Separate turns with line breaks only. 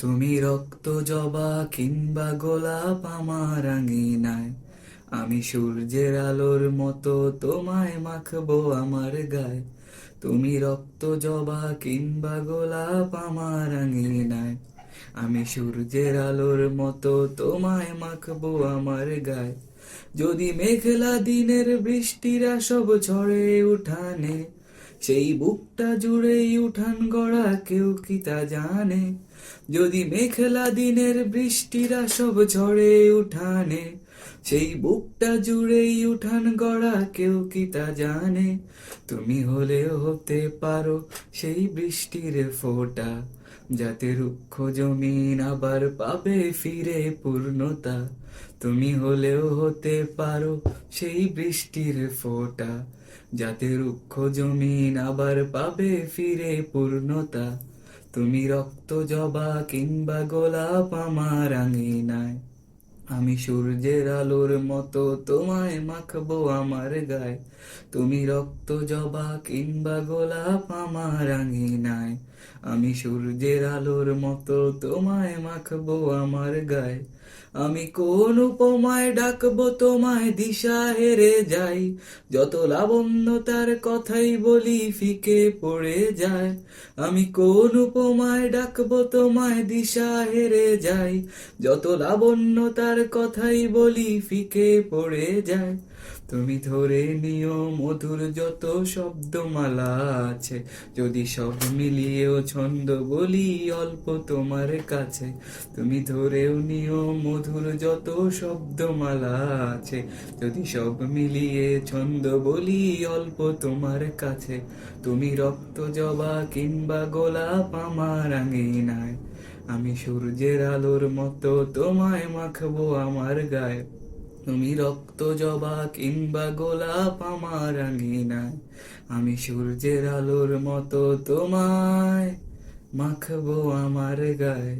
তুমি রক্ত জবা কিংবা গোলাপ আমার আঙিনায়। আমি সূর্যের আলোর মতো তোমায় মাখবো আমার গায়ে। তুমি রক্ত জবা কিংবা গোলাপ আমার আঙিনায়। আমি সূর্যের আলোর মতো তোমায় মাখবো আমার গায়ে। যদি মেঘলা দিনের বৃষ্টিরা সব ঝড়ে উঠানে সেই বুকটা জুড়েই উঠান গড়া কেউ কি তা জানে? যদি মেঘলা দিনের বৃষ্টিরা সব ঝড়ে উঠানে সেই বুকটা জুড়েই উঠান গড়া কেউ কি তা জানে? তুমি হলেও হতে পারো সেই বৃষ্টির ফোঁটা, যাতে রুক্ষ জমিন আবার পাবে ফিরে পূর্ণতা। তুমি হলেও হতে পারো সেই বৃষ্টির ফোঁটা, যাতে রুক্ষ জমিন আবার পাবে ফিরে পূর্ণতা। তুমি রক্ত জবা কিংবা গোলাপ আমার আঙিনায় আমি সূর্যের আলোর মতো তোমায় মাখবো আমার গায়ে। তুমি রক্ত জবা কিংবা গোলাপ আমার আঙিনায়। আমি সূর্যের আলোর মতো তোমায় মাখবো আমার গায়ে। আমি কোন উপমায় ডাকবো তোমায় দিশা হেরে যাই। যত লাবণ্য তার কথাই বলি ফিকে পড়ে যায়। আমি কোন উপমায় ডাকবো তোমায় দিশা হেরে যাই। যত লাবণ্য তার কথাই বলি, ফিকে পড়ে যায়। তুমি ধরে নিও মধুর যত শব্দমালা আছে। যদি সব মিলিয়েও ছন্দ বলি, অল্প তোমার কাছে। তুমি ধরেও নিও মধুর যত শব্দমালা আছে। যদি সব মিলিয়ে ছন্দ বলি, অল্প তোমার কাছে। তুমি রক্ত জবা কিংবা গোলাপ আমার আঙিনায়। আমি সূর্যের আলোর মতো তোমায় মাখবো আমার গায়ে। তুমি রক্ত জবা কিংবা গোলাপ আমার আঙিনায়। আমি সূর্যের আলোর মতো তোমায় মাখবো আমার গায়ে।